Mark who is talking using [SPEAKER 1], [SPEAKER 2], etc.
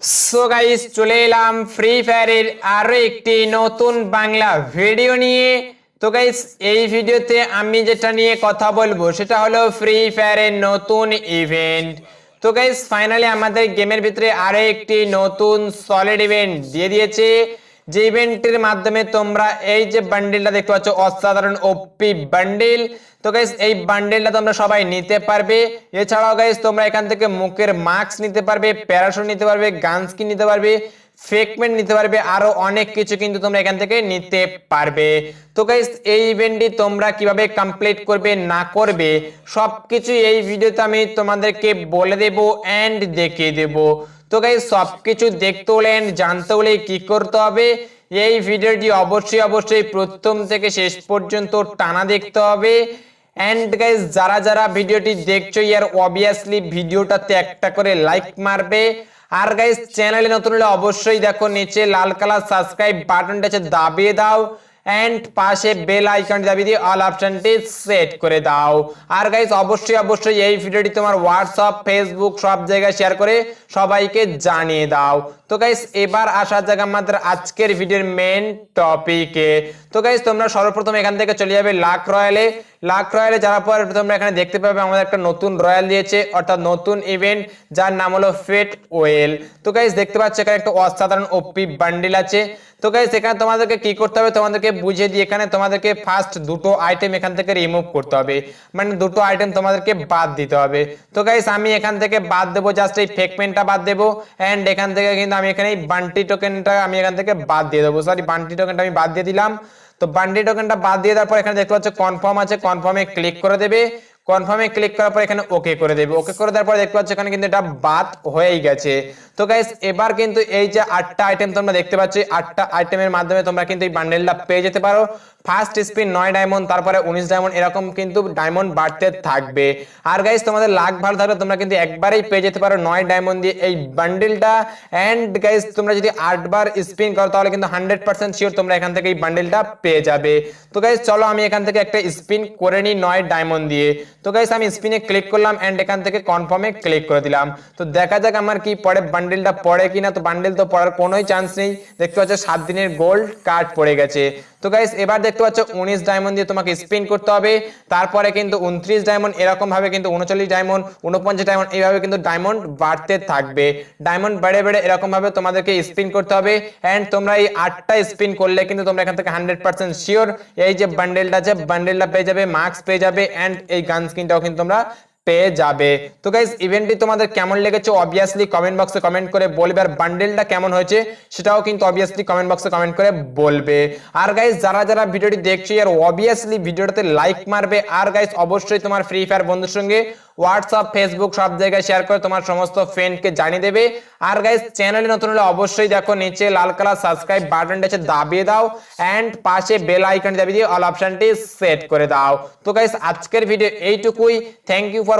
[SPEAKER 1] So guys চলে এলাম free ফায়ারের আরও একটি নতুন বাংলা ভিডিও নিয়ে। তো গাইস এই ভিডিওতে আমি যেটা নিয়ে কথা বলব, সেটা হলো ফ্রি ফায়ারের নতুন ইভেন্ট তো গাইস ফাইনালি আমাদের গেমের ভিতরে আরও একটি নতুন সলিড ইভেন্ট দিয়ে দিয়েছে। যে ইভেন্টের মাধ্যমে তোমরা এই যে বান্ডিলটা দেখতে পাচ্ছ, অসাধারণ ওপি বান্ডিল তো গাইস এই বান্ডেলটা তোমরা সবাই নিতে পারবে। এছাড়াও গাইস তোমরা এখান থেকে মুখের মাস্ক নিতে পারবে প্যারাশুট নিতে পারবে গান স্কিন নিতে পারবে ফেকমেন্ট নিতে পারবে, আরও অনেক কিছু কিন্তু তোমরা এখান থেকে নিতে পারবে। তো গাইস এই ইভেন্টটি তোমরা কীভাবে কমপ্লিট করবে, না করবে, সবকিছু এই ভিডিওতে আমি তোমাদেরকে বলে দেব এন্ড দেখিয়ে দেব। তো গাইস সবকিছু দেখতে হলে জানতে হলে কি করতে হবে? এই ভিডিওটি অবশ্যই অবশ্যই প্রথম থেকে শেষ পর্যন্ত টানা দেখতে হবে। এন্ড গাইস যারা যারা ভিডিওটি দেখছ, ইয়ার অবভিয়াসলি ভিডিওটাতে একটা করে লাইক মারবে। আর গাইস চ্যানেলে নতুন হলে অবশ্যই দেখো, নিচে লাল কালার সাবস্ক্রাইব বাটনটা দাবিয়ে দাও। এন্ড পাশে বেল আইকন দাবি দিয়ে অল অপশনটি সেট করে দাও। আর গাইস অবশ্যই অবশ্যই এই ভিডিওটি তোমার হোয়াটসঅ্যাপ ফেসবুক সব জায়গায় শেয়ার করে সবাইকে জানিয়ে দাও। তো গাইস এবার আসা যাক আমাদের আজকের ভিডিওর মেন টপিকে তো গাইস তোমরা সর্বপ্রথম এখান থেকে চলে যাবে লাক রয়্যালে লাক রয়্যালে যাওয়ার পর তোমরা এখানে দেখতে পাবে আমাদের একটা নতুন রয়্যাল দিয়েছে, অর্থাৎ নতুন ইভেন্ট যার নাম হলো ফেট ওয়েল তো গাইস দেখতে পাচ্ছ এখানে একটা অসাধারণ ওপি বান্ডিল আছে। তো গাইস এখানে তোমাদেরকে কি করতে হবে? তোমাদেরকে বুঝিয়ে দিই এখানে তোমাদেরকে ফার্স্ট দুটো আইটেম এখান থেকে রিমুভ করতে হবে। মানে দুটো আইটেম তোমাদেরকে বাদ দিতে হবে। তো গাইস আমি এখান থেকে বাদ দেবো জাস্ট এই ফেকমেন্টটা বাদ দেবো। এন্ড এখান থেকে কিন্তু আমি এখানে এই বান্টি টোকেনটা আমি এখান থেকে বাদ দিয়ে দেবো। সরি বান্টি টোকেনটা আমি বাদ দিয়ে দিলাম। তো বান্ডি টোকেনটা বাদ দিয়ে দেওয়ার পর এখানে দেখতে পাচ্ছ কনফার্ম আছে। কনফার্মে ক্লিক করে দেবে। কনফার্মে ক্লিক করার পর এখানে ওকে করে দেবে। ওকে করে দেওয়ার পর দেখতে পাচ্ছ এখানে কিন্তু এটা বাদ হয়েই গেছে। তো গাইস এবার কিন্তু এই যে আটটা আইটেম তোমরা দেখতে পাচ্ছ আটটা আইটেমের মাধ্যমে তোমরা কিন্তু এই বান্ডেলটা পেয়ে যেতে পারো। ফার্স্ট স্পিন নয় ডায়মন্ড তারপরে উনিশ ডায়মন্ড এরকম কিন্তু ডায়মন্ড বাড়তে থাকবে। আর গাইস তোমাদের লাখ ভালো থাকলে তোমরা কিন্তু একবারেই পেয়ে যেতে পারো নয় ডায়মন্ড দিয়ে এই বান্ডেলটা অ্যান্ড গাইজ তোমরা যদি আটবার স্পিন করো, তাহলে কিন্তু হান্ড্রেড পার্সেন্ট শিওর তোমরা এখান থেকে এই বান্ডেলটা পেয়ে যাবে। তো গাইজ চলো আমি এখান থেকে একটা স্পিন করে নিই নয় ডায়মন্ড দিয়ে। তো গাইস আমি স্পিনে ক্লিক করলাম অ্যান্ড এখান থেকে কনফার্মে ক্লিক করে দিলাম। তো দেখা যাক আমার কি পরে বান্ডেলটা পড়ে কিনা। তো বান্ডেল তো পড়ার কোনোই চান্স নেই। দেখতে পাচ্ছ, সাত দিনের গোল্ড কার্ড পড়ে গেছে। তো গাইস এবার দেখতে পাচ্ছ উনিশ ডায়মন্ড দিয়ে তোমাকে স্পিন করতে হবে। তারপরে কিন্তু উনত্রিশ ডায়মন্ড এরকম ভাবে কিন্তু উনচল্লিশ ডায়মন্ড উনপঞ্চাশ ডায়মন্ড এইভাবে কিন্তু ডায়মন্ড বাড়তে থাকবে। ডায়মন্ড বেড়ে বেড়ে এরকম ভাবে তোমাদেরকে স্পিন করতে হবে। এন্ড তোমরা এই আটটা স্পিন করলে কিন্তু তোমরা এখান থেকে হান্ড্রেড পার্সেন্ট শিওর এই যে বান্ডেলটা আছে বান্ডেলটা পেয়ে যাবে মার্কস পেয়ে যাবে এন্ড এই গান স্কিনটাও কিন্তু তোমরা পেয়ে যাবে। তো গাইস ইভেন্টটি তোমাদের কেমন লেগেছে অবভিয়াসলি কমেন্ট বক্সে কমেন্ট করে বলবে আর বান্ডেলটা কেমন হয়েছে সেটাও কিন্তু অবভিয়াসলি কমেন্ট বক্সে কমেন্ট করে বলবে। আর গাইস যারা যারা ভিডিওটি দেখছ আর অবভিয়াসলি ভিডিওটাতে লাইক মারবে, আর গাইস অবশ্যই তোমার ফ্রি ফায়ার বন্ধুর সঙ্গে হোয়াটসঅ্যাপ ফেসবুক সব জায়গায় শেয়ার করে তোমার সমস্ত ফ্রেন্ডকে জানিয়ে দেবে। আর গাইস চ্যানেলে নতুন হলে অবশ্যই দেখো, নিচে লাল কালার সাবস্ক্রাইব বাটনটা আছে, দাবিয়ে দাও এন্ড পাশে বেল আইকন দাবিয়ে দিয়ে অল অপশনটি সেট করে দাও। তো গাইস আজকের ভিডিও এইটুকুই। Thank you for